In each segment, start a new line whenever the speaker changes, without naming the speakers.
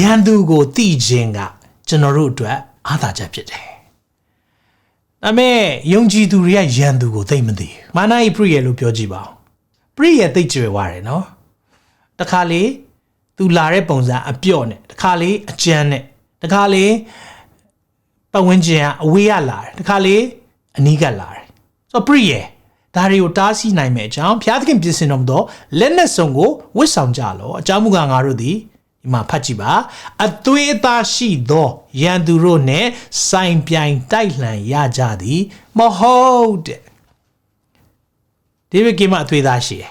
ရန်သူကိုတိခြင်းကကျွန်တော်တို့အတွက်အားသာချက်ဖြစ်တယ်ဒါပေမဲ့ယုံကြည်သူတွေကရန်သူကိုသိမသိဘူးမာနဤပရိယေလို့ပြောကြည့်ပါဦးပရိယေသိကြွယ်ဝတယ်နော်တခါလေသူလာတဲ့ပုံစံအပြော့နဲ့တခါလေအကြမ်းနဲ့တခါလေပတ်ဝန်းကျင်ကအဝေးကလာတယ်တခါလေအနီးကလာတယ်ဆိုတော့ပရိယေဒါတွေကိုတားဆီးနိုင်မဲ့အကြောင်းဘုရားသခင်ပြင်ဆင်တော်မူသောလက်နက်စုံကိုဝတ်ဆောင်ကြလောအကြောင်းမူကားငါတို့သည် ဒီမှာဖတ်ကြည့်ပါအသွေးအသားရှိသောရန်သူတို့နဲ့ဆိုင်ပြိုင်တိုက်လှန်ရကြသည်မဟုတ်တဲ့ဒေးဗစ်ကင်မအသွေးသားရှိတယ်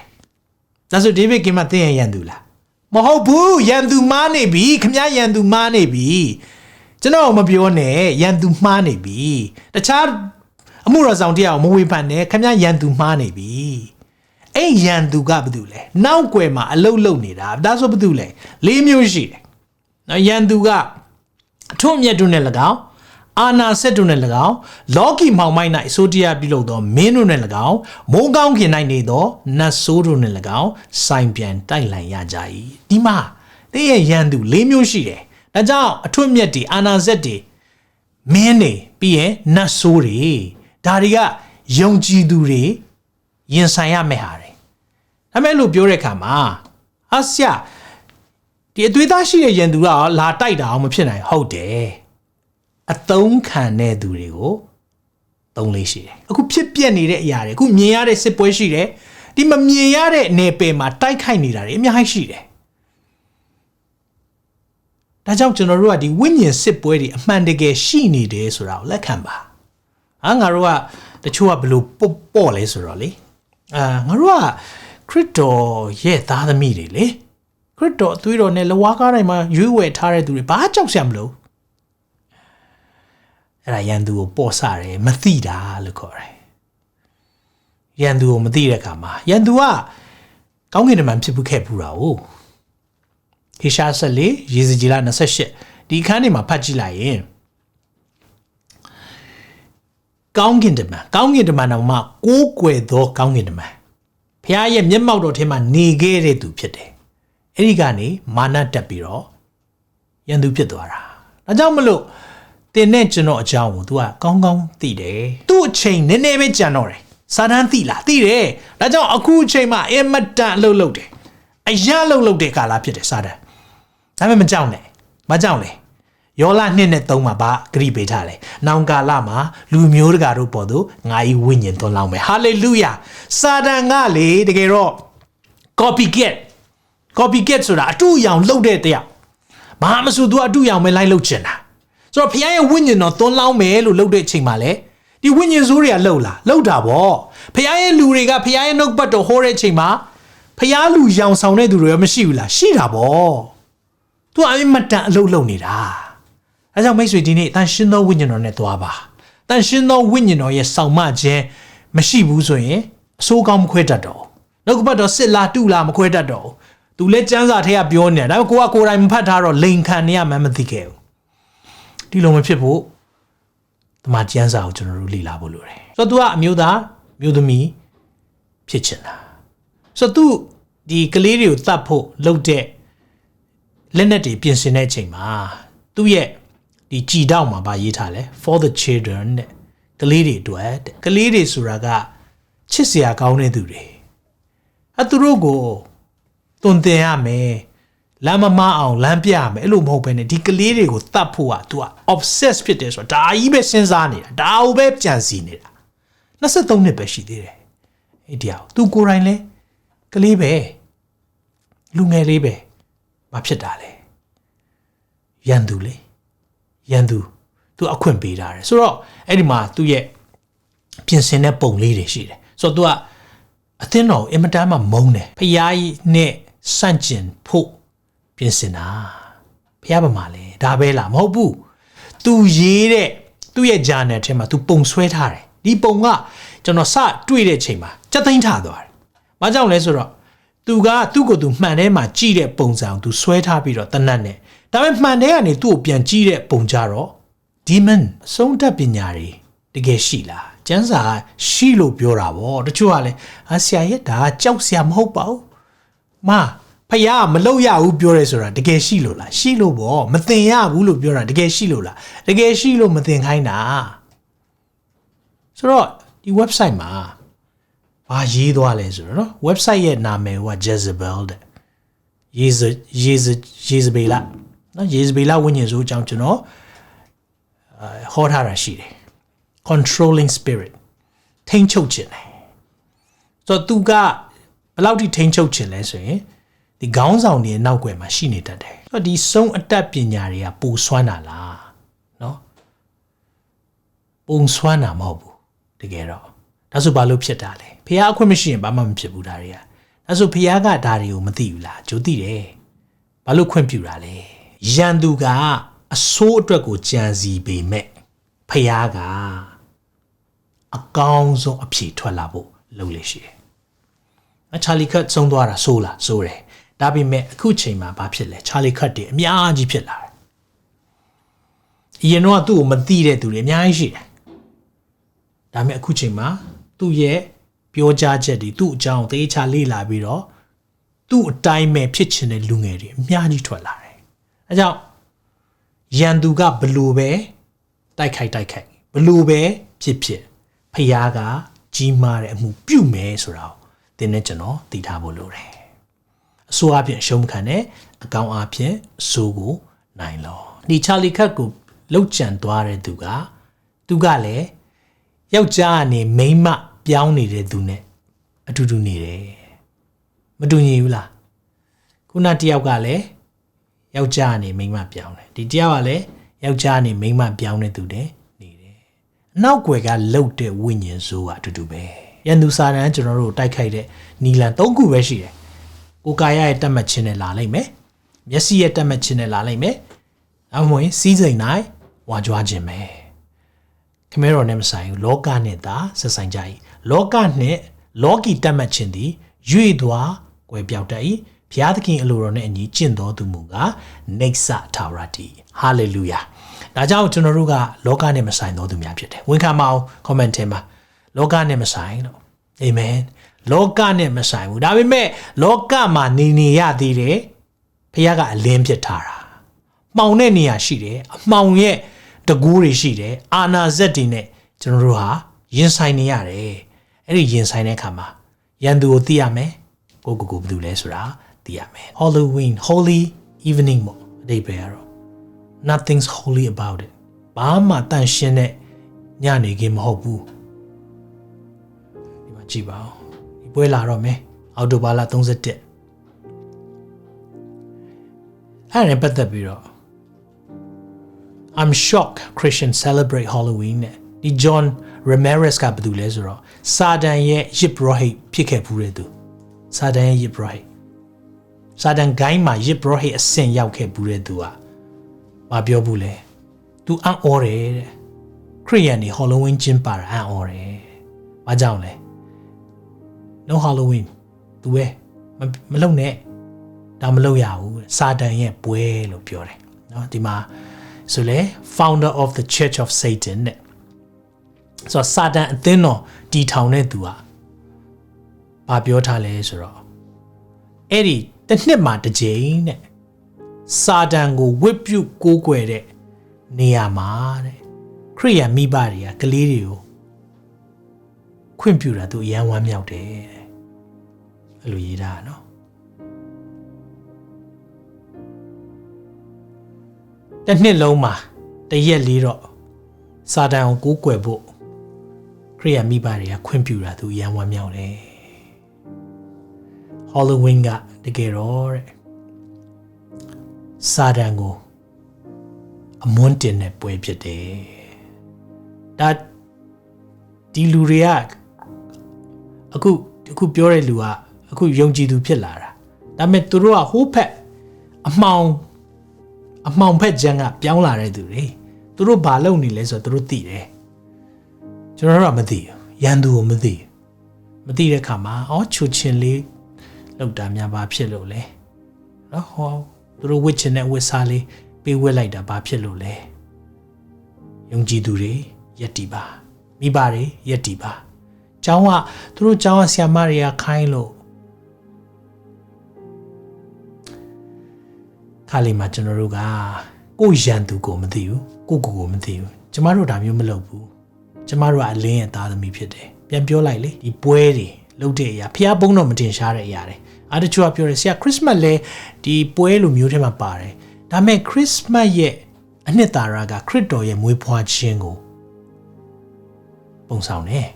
ဒါဆိုဒေးဗစ်ကင်မသင်ရရန်သူလားမဟုတ်ဘူးရန်သူမားနေပြီခမရရန်သူမားနေပြီကျွန်တော်မပြောနဲ့ရန်သူမှားနေပြီတခြားအမှုတော်ဆောင်တရားကိုမဝေဖန်နဲ့ခမရန်သူမှားနေပြီ အဲ့ရန်သူကဘာတူလဲနောက်ွယ်မှာအလုတ်လုတ်နေတာဒါဆိုဘာတူလဲလေးမျိုးရှိတယ်နော်ရန်သူကအထွတ်အမြတ်တို့နဲ့၎င်းအာနာဆက်တို့နဲ့၎င်းလောကီမောင်မိုက်၌အစိုးတရားပြုလုပ်သောမင်းတို့နဲ့၎င်းမိုးကောင်းခင်၌နေသောနတ်ဆိုးတို့နဲ့၎င်းစိုင်ပြန်တိုက်လှန်ရကြ၏ဒီမှာတည့်ရဲ့ရန်သူ၄မျိုးရှိတယ်ဒါကြောင့်အထွတ်အမြတ်တွေအာနာဆက်တွေမင်းတွေပြီးရင်နတ်ဆိုးတွေဒါတွေကယုံကြည်သူတွေရင်ဆိုင်ရမယ့်ဟာတွေ ဒါမဲ့လို့ပြောတဲ့အခါမှာအဆရာဒီအသွေးသားရှိတဲ့ရန်သူကလာတိုက်တာအောင်မဖြစ်နိုင်ဟုတ်တယ်အသုံးခံတဲ့သူတွေကိုသုံးလေးရှိတယ်အခုဖြစ်ပြက်နေတဲ့အရာတွေအခုမြင်ရတဲ့စစ်ပွဲရှိတယ်ဒီမမြင်ရတဲ့အနေပယ်မှာတိုက်ခိုက်နေတာတွေအများကြီးရှိတယ်ဒါကြောင့်ကျွန်တော်တို့ကဒီဝိညာဉ်စစ်ပွဲတွေအမှန်တကယ်ရှိနေတယ်ဆိုတာကိုလက်ခံပါဟာငါတို့ကတချို့ကဘလို့ပေါ့ပေါ့လဲဆိုတော့လေအာငါတို့က ခရစ်တော်ရဲ့သားသမီးတွေလေခရစ်တော်အသွေးတော်နဲ့လဝါကားတိုင်းမှာရွေးဝယ်ထားတဲ့သူတွေဘာကြောက်စရာမလိုအဲ့ဒါရန်သူကိုပေါ့ဆတယ်မသိတာလို့ခေါ်တယ်ရန်သူကိုမသိတဲ့အခါမှာရန်သူကကောင်းကင်တမန်ဖြစ်ဖို့ခဲ့ပူတာ哦ဟေရှာဆက်လေရေစကြည်လာ28ဒီအခန်းထဲမှာဖတ်ကြည့်လိုက်ရင်ကောင်းကင်တမန်ကောင်းကင်တမန်တော်မှာကိုးကွယ်သောကောင်းကင်တမန် ဖခင်ရဲ့မျက်မှောက်တော်ထဲမှာနေခဲ့တဲ့သူဖြစ်တယ်အဲ့ဒီကနေမာနတက်ပြီးတော့ရန်သူဖြစ်သွားတာဒါကြောင့်မလို့တင်နဲ့ကျွန်တော်အကြောင်းကို तू ကကောင်းကောင်းသိတယ်သူ့အချိန်နည်းနည်းပဲကြံတော့တယ်စာတန်းသိလားသိတယ်ဒါကြောင့်အခုအချိန်မှာအင်မတန်အလုပ်လုပ်တယ်အရအလုပ်လုပ်တဲ့ကာလဖြစ်တယ်စာတန်းဒါပေမဲ့မကြောက်နဲ့မကြောက်လေ ယောလနှစ်နဲ့သုံးမှာဗာဂရိပေးထားတယ်။နောင်ကာလမှာလူမျိုးတကာတို့ပေါ်သို့ငါ၏ဝိညာဉ်သွန်လောင်းမယ်။ဟာလေလုယာ။စာတန်ကလေတကယ်တော့ copycat copycat ဆိုတာအတူအယောင်လှုပ်တဲ့တရား။မဟာမဆူသူအတူအယောင်ပဲလိုက်လှုပ်ချင်တာ။ဆိုတော့ဖခင်ရဲ့ဝိညာဉ်တော်သွန်လောင်းမယ်လို့လှုပ်တဲ့အချိန်မှာလေဒီဝိညာဉ်ဆိုးတွေကလှုပ်လာလှုပ်တာပေါ့။ဖခင်ရဲ့လူတွေကဖခင်ရဲ့နှုတ်ပတ်တော်ဟောတဲ့အချိန်မှာဖခင်လူရောင်ဆောင်တဲ့သူတွေရောမရှိဘူးလားရှိတာပေါ့။ तू အမတန်အလုပ်လုပ်နေတာ။ အဲကြောင့်မိတ်ဆွေဒီနေ့တန်ရှင်းသောဝိညာဉ်တော်နဲ့သွားပါတန်ရှင်းသောဝိညာဉ်တော်ရဲ့ဆောင်မခြင်းမရှိဘူးဆိုရင်အဆိုးကောင်းမခွဲတတ်တော့နှုတ်ကပတ်တော်စစ်လာတူလာမခွဲတတ်တော့သူလည်းစမ်းစာထဲကပြောနေတာဒါပေမဲ့ကိုကကိုယ်တိုင်မဖတ်ထားတော့လိန်ခံနေရမှမသိခဲ့ဘူးဒီလိုမဖြစ်ဖို့ဒီမှာကျမ်းစာကိုကျွန်တော်တို့လေ့လာဖို့လိုတယ်ဆိုတော့ तू ကအမျိုးသားမျိုးသမီးဖြစ်ချင်တာဆိုတော့ तू ဒီကလေးတွေကိုတတ်ဖို့လုပ်တဲ့လက်နက်တွေပြင်ဆင်တဲ့အချိန်မှာသူ့ရဲ့ ဒီကြည်တောက်မှာဗာရေးထားလဲ for the children တဲ့ကလေးတွေအတွက်တဲ့ကလေးတွေဆိုတာကချစ်စရာကောင်းတဲ့သူတွေအဲသူတို့ကိုတွင်တင်ရမယ်လမ်းမမအောင်လမ်းပြရမယ်အဲ့လိုမဟုတ်ဘဲနဲ့ဒီကလေးတွေကိုတတ်ဖို့က तू က obsess ဖြစ်တယ်ဆိုတာဒါကြီးပဲစဉ်းစားနေတာဒါအုပ်ပဲကြံစီနေတာ23နှစ်ပဲရှိသေးတယ်အဲ့ဒီအောင် तू ကိုယ်တိုင်လဲကလေးပဲလူငယ်လေးပဲမဖြစ်တာလဲရန်သူလေ ရန်သူသူအခွင့်ပေးထားတယ်ဆိုတော့အဲ့ဒီမှာသူ့ရဲ့ပြင်ဆင်တဲ့ပုံလေးတွေရှိတယ်ဆိုတော့သူကအသင်းတော်အင်မတန်မှမုန်းတယ်ဖျားကြီးနဲ့စန့်ကျင်ဖို့ပြင်ဆင်တာဖျားပါမလဲဒါပဲလားမဟုတ်ဘူးသူရေးတဲ့သူ့ရဲ့ journal ထဲမှာသူပုံဆွဲထားတယ်ဒီပုံကကျွန်တော်စတွေ့တဲ့ချိန်မှာစက်သိမ်းထားသွားတယ်။ဘာကြောင့်လဲဆိုတော့သူကသူ့ကိုယ်သူမှန်ထဲမှာကြည့်တဲ့ပုံစံကိုသူဆွဲထားပြီးတော့တနတ်နဲ့ ဒါပေမဲ့မှန်တဲ့ကနေသူ့ကိုပြန်ကြည့်တဲ့ပုံကြတော့ demon အဆုံးတတ်ပညာတွေတကယ်ရှိလားကျန်းစာရှိလို့ပြောတာဗောတချို့ကလည်းအဆရာရဲ့ဒါကြောက်ဆရာမဟုတ်ပါဘူးမဖဖယားကမလုပ်ရဘူးပြောရဲဆိုတာတကယ်ရှိလို့လားရှိလို့ပေါ့မသင်ရဘူးလို့ပြောတာတကယ်ရှိလို့လားတကယ်ရှိလို့မသင်ခိုင်းတာဆိုတော့ဒီ website မှာဘာရေးသွားလဲဆိုတော့နော် website ရဲ့နာမည်က Jezebel တဲ့ Jez Jez Jezebel နော် Jezebel ဝိညာဉ်ဆိုအကြောင်းကျွန်တော်အဲဟောထားတာရှိတယ် controlling spirit ထိန်းချုပ်ခြင်းတယ်ဆိုတော့သူကဘယ်လောက်ထိထိန်းချုပ်ခြင်းလဲဆိုရင်ဒီခေါင်းဆောင်တွေရဲ့နောက်ွယ်မှာရှိနေတတ်တယ်ဆိုတော့ဒီဆုံးအတတ်ပညာတွေကပူဆွမ်းတာလားနော်ပုံဆွမ်းတာမဟုတ်ဘူးတကယ်တော့ဒါဆိုဘာလို့ဖြစ်တာလဲဖះအခွင့်မရှိရင်ဘာမှမဖြစ်ဘူးဒါတွေကဒါဆိုဖះကဒါတွေကိုမသိဘူးလားကြိုသိတယ်ဘာလို့ခွင့်ပြုတာလဲ ရန်သူကအဆိုးအတွက်ကိုကြံစီပေမဲ့ဖះကအကောင်းဆုံးအဖြေထွက်လာဖို့လုပ်လေရှိတယ်။အချာလီခတ်ဆုံးသွားတာဆိုးလားဆိုးတယ်။ဒါပေမဲ့အခုချိန်မှာဘာဖြစ်လဲချာလီခတ်တွေအများကြီးဖြစ်လာတယ်။အရင်တော့သူ့ကိုမသိတဲ့သူတွေအများကြီးရှိတယ်။ဒါပေမဲ့အခုချိန်မှာသူ့ရဲ့ပြောကြားချက်တွေသူ့အကြောင်းသေချာလေ့လာပြီးတော့သူ့အတိုင်းပဲဖြစ်ချင်တဲ့လူငယ်တွေအများကြီးထွက်လာတယ်။ အဲကြောင့်ရန်သူကဘလို့ပဲတိုက်ခိုက်တိုက်ခိုက်ဘလို့ပဲဖြစ်ဖြစ်ဖျားကကြီးမားတဲ့အမှုပြုမယ်ဆိုတာကိုသင်နဲ့ကျွန်တော်သိထားဖို့လိုတယ်အဆိုးအဖြစ်အရှုံးခံတဲ့အကောင်အဖြစ်အဆိုးကိုနိုင်လောဒီချာလီခတ်ကိုလှုပ်ကြံသွားတဲ့သူကသူကလည်းယောက်ျားကနေမိန်းမပြောင်းနေတဲ့သူနဲ့အတူတူနေတယ်မတူညီဘူးလားခုနတယောက်ကလည်း ယောက်ျားကနေမိန်းမပြောင်းတယ်ဒီတယောက်ကလည်းယောက်ျားကနေမိန်းမပြောင်းတဲ့သူတဲ့နေတယ်အနောက်ွယ်ကလှုပ်တဲ့ဝိညာဉ်ဆိုးကအတူတူပဲရန်သူစာတန်ကျွန်တော်တို့တိုက်ခိုက်တဲ့နီလန်၃ခုပဲရှိတယ်ကိုကာယရဲ့တက်မှတ်ခြင်းနဲ့လာလိုက်မယ်မျက်စိရဲ့တက်မှတ်ခြင်းနဲ့လာလိုက်မယ်အမွေစီးစိမ်နိုင်ဝါကြွားခြင်းပဲခမဲတော်နဲ့မဆိုင်ဘူးလောကနဲ့သာဆက်ဆိုင်ကြ၏လောကနဲ့လောကီတက်မှတ်ခြင်းသည်ရွေ့သွားကွယ်ပြောက်တတ်၏ ဘုရားသခင်အလိုတော်နဲ့အညီကျင့်တော်သူမူကားနေဆာထာဝရတိဟာလေလုယာဒါကြောင့်ကျွန်တော်တို့ကလောကနဲ့မဆိုင်တော်သူများဖြစ်တယ်ဝန်ခံပါအောင် comment ထဲမှာလောကနဲ့မဆိုင်လို့အာမင်လောကနဲ့မဆိုင်ဘူးဒါပေမဲ့လောကမှာနေနေရသေးတယ်ဘုရားကအလင်းဖြစ်ထားတာမှောင်တဲ့နေရာရှိတယ်အမှောင်ရဲ့တကူးတွေရှိတယ်အာနာဇက်တွေနဲ့ကျွန်တော်တို့ဟာရင်ဆိုင်နေရတယ်အဲ့ဒီရင်ဆိုင်တဲ့အခါမှာရန်သူကိုသိရမယ်ကိုကိုကိုဘယ်သူလဲဆိုတာ သိရမယ် Halloween Holy Evening ပေါ့အတိတ်ပဲကတော့ nothing's holy about it ဘာမှတန့်ရှင်းတဲ့ညနေခင်းမဟုတ်ဘူးဒီမှာကြည့်ပါဦးဒီပွဲလာတော့မယ်အော်တိုဘာလ31အဲ့ဒါပတ်သက်ပြီးတော့ I'm shocked Christians celebrate Halloween နဲ့ဒီ John Ramirez ကဘာလုပ်လဲဆိုတော့စာတန်ရဲ့ယစ်ဘရဟိတ်ဖြစ်ခဲ့ဘူးတဲ့သူစာတန်ရဲ့ယစ်ဘရဟိတ် စာတန်ဂိုင်းမှာယစ်ဘရဟိတ်အဆင့်ရောက်ခဲ့ဘူးတဲ့သူကမပြောဘူးလေ။ तू အံ့ဩတယ်တဲ့။ခရိယန်တွေ Halloween ကျင်းပတာအံ့ဩတယ်။ဘာကြောင့်လဲ။ No Halloween သူပဲမလုပ်နဲ့။ဒါမလုပ်ရဘူး။စာတန်ရဲ့ပွဲလို့ပြောတယ်။နော်ဒီမှာဆိုလေ founder of the church of satan တဲ့။ဆိုတော့စာတန်အသင်းတော်တီထောင်တဲ့သူကဘာပြောထားလဲဆိုတော့အဲ့ဒီ တစ်နှစ်မှာတစ်ကြိမ်တဲ့စာတန်ကိုဝစ်ပြုတ်ကိုးကွယ်တဲ့နေရာမှာတဲ့ခရိယန်မိဘတွေကကလေးတွေကိုခွင့်ပြုတာသူအယံဝမ်းမြောက်တယ်တဲ့အဲ့လိုရေးတာနော်တစ်နှစ်လုံးမှာတရက်လေးတော့စာတန်ကိုကိုးကွယ်ဖို့ခရိယန်မိဘတွေကခွင့်ပြုတာသူအယံဝမ်းမြောက်တယ် Halloween ကတကယ်တော့တဲ့စာတန်ကိုအမွန်းတင်တဲ့ပွဲဖြစ်တယ်ဒါဒီလူတွေကအခုအခုပြောတဲ့လူကအခုယုံကြည်သူဖြစ်လာတာဒါပေမဲ့သူတို့ကဟိုးဖက်အမှောင်အမှောင်ဖက်ချမ်းကပြောင်းလာတဲ့သူတွေသူတို့ဘာလုပ်နေလဲဆိုတော့သူတို့သိတယ်ကျွန်တော်တို့ကမသိဘူးရန်သူကိုမသိဘူးမသိတဲ့ခါမှာအော်ချူချင်းလေး လောက်တာများဘာဖြစ်လို့လဲနော်ဟောသူတို့ဝစ်ချင်တဲ့ဝစ်စားလေးပေးဝက်လိုက်တာဘာဖြစ်လို့လဲယုံကြည်သူတွေယက်တီပါမိဘတွေယက်တီပါကျောင်းကသူတို့ကျောင်းကဆရာမတွေကခိုင်းလို့ခါလေးမှာကျွန်တော်တို့ကကိုယ့်ရန်သူကိုမသိဘူးကိုယ့်ကိုယ်ကိုမသိဘူးကျမတို့ဒါမျိုးမလုပ်ဘူးကျမတို့ကအလင်းရဲ့သားသမီးဖြစ်တယ်ပြန်ပြောလိုက်လေဒီပွဲတွေ လုပ်တဲ့အရာဖះဘုံတော့မတင်ရှားတဲ့အရာတွေအားတချို့ကပြောတယ်ဆရာခရစ်စမတ်လဲဒီပွဲလိုမျိုးထဲမှာပါတယ်ဒါပေမဲ့ခရစ်စမတ်ရဲ့အနှစ်သာရကခရစ်တော်ရဲ့မွေးဖွားခြင်းကိုပုံဆောင်တယ်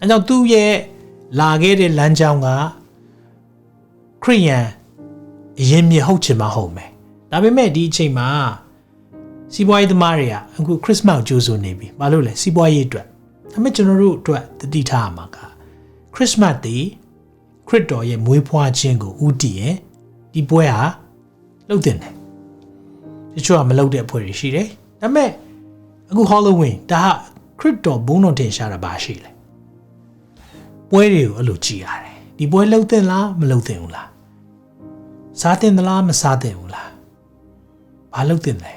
အဲကြောင့်သူ့ရဲ့လာခဲ့တဲ့လမ်းကြောင်းကခရိယန်အရင်မြေဟုတ်ချင်မှဟုတ်မယ်ဒါပေမဲ့ဒီအချိန်မှာစီးပွားရေးသမားတွေကအခုခရစ်စမတ်ကိုကြိုးစိုးနေပြီဘာလို့လဲစီးပွားရေးအတွက်ဒါပေမဲ့ကျွန်တော်တို့အတွက်တတိထားရမှာက ခရစ်စမတ်ဒီခရစ်တော်ရဲ့မွေးဖွားခြင်းကိုဥတည်ရင်ဒီပွဲဟာလှုပ်တင်တယ်တချို့ကမလှုပ်တဲ့အဖွဲ့တွေရှိတယ်ဒါပေမဲ့အခု Halloween ဒါဟာခရစ်တော်ဘုန်းတော်တင်ရှားတာပါရှိလဲပွဲတွေကိုအဲ့လိုကြည်ရတယ်ဒီပွဲလှုပ်တင်လားမလှုပ်တင်ဘူးလားစားတင်သလားမစားတင်ဘူးလားဘာလှုပ်တင်လဲ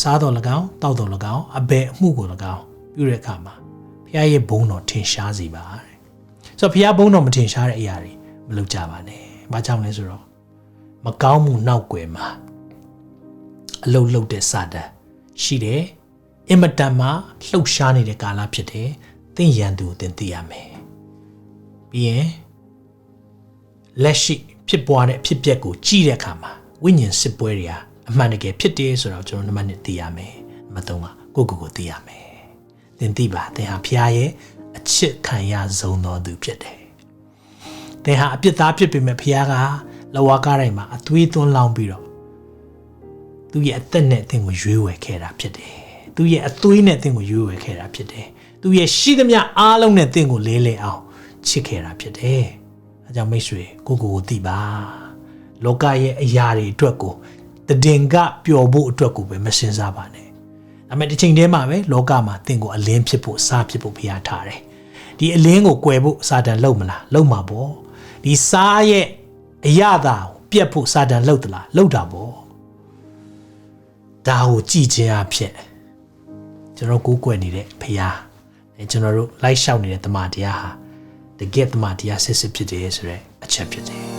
စားတော်၎င်းတောက်တော်၎င်းအဘယ်အမှုကို၎င်းပြုတဲ့အခါမှာဖခင်ရဲ့ဘုန်းတော်ထင်ရှားစေပါတဲ့ ဆိုတော့ဖခင်ဘုန်းတော်မထင်ရှားတဲ့အရာတွေမလုပ်ကြပါနဲ့ဘာကြောင့်လဲဆိုတော့မကောင်းမှုနောက်ွယ်မှာအလုတ်လုတ်တဲ့စာတန်ရှိတယ်အင်မတန်မှလှုပ်ရှားနေတဲ့ကာလဖြစ်တယ်သင်ရန်သူကိုသင်သိရမယ်ပြီးရင်လက်ရှိဖြစ်ပွားတဲ့အဖြစ်အပျက်ကိုကြည့်တဲ့အခါမှာဝိညာဉ်စစ်ပွဲတွေဟာအမှန်တကယ်ဖြစ်တယ်ဆိုတော့ကျွန်တော်နံပါတ်1သိရမယ်နံပါတ်3ကကိုယ့်ကိုယ်ကိုသိရမယ်သင်သိပါသင်ဟာဖခင်ရဲ့ အချစ်ခံရဆုံးသောသူဖြစ်တယ်သင်ဟာအပြစ်သားဖြစ်ပေမဲ့ဖခင်ကလဝါကားတိုင်းမှာအသွေးသွန်းလောင်းပြီးတော့သူ့ရဲ့အသက်နဲ့သင်ကိုရွေးဝယ်ခဲ့တာဖြစ်တယ်သူ့ရဲ့အသွေးနဲ့သင်ကိုရွေးဝယ်ခဲ့တာဖြစ်တယ်သူ့ရဲ့ရှိသမျှအားလုံးနဲ့သင်ကိုလေးလေအောင်ချစ်ခဲ့တာဖြစ်တယ်အဲကြောင့်မိတ်ဆွေကိုကိုကိုသိပါလောကရဲ့အရာတွေအတွက်ကိုတည်င်ကပျော်ဖို့အတွက်ကိုပဲမစင်စားပါနဲ့ ဒါပေမဲ့တစ်ချိန်တည်းမှာပဲလောကမှာသင်ကိုအလင်းဖြစ်ဖို့စားဖြစ်ဖို့ဖျားထားတယ်ဒီအလင်းကိုကွယ်ဖို့စာတန်လုံမလားလုံမှာပေါ့ဒီစားရဲ့အရသာကိုပြက်ဖို့စာတန်လှုပ်သလားလှုပ်တာပေါ့ဒါကိုကြည်ခြင်းအဖြစ်ကျွန်တော်ကိုးကွယ်နေတဲ့ဖျားအဲကျွန်တော်တို့လိုက်လျှောက်နေတဲ့တမန်တရားဟာတကယ်တမန်တရားစစ်စစ်ဖြစ်တယ်ဆိုတဲ့အချက်ဖြစ်တယ်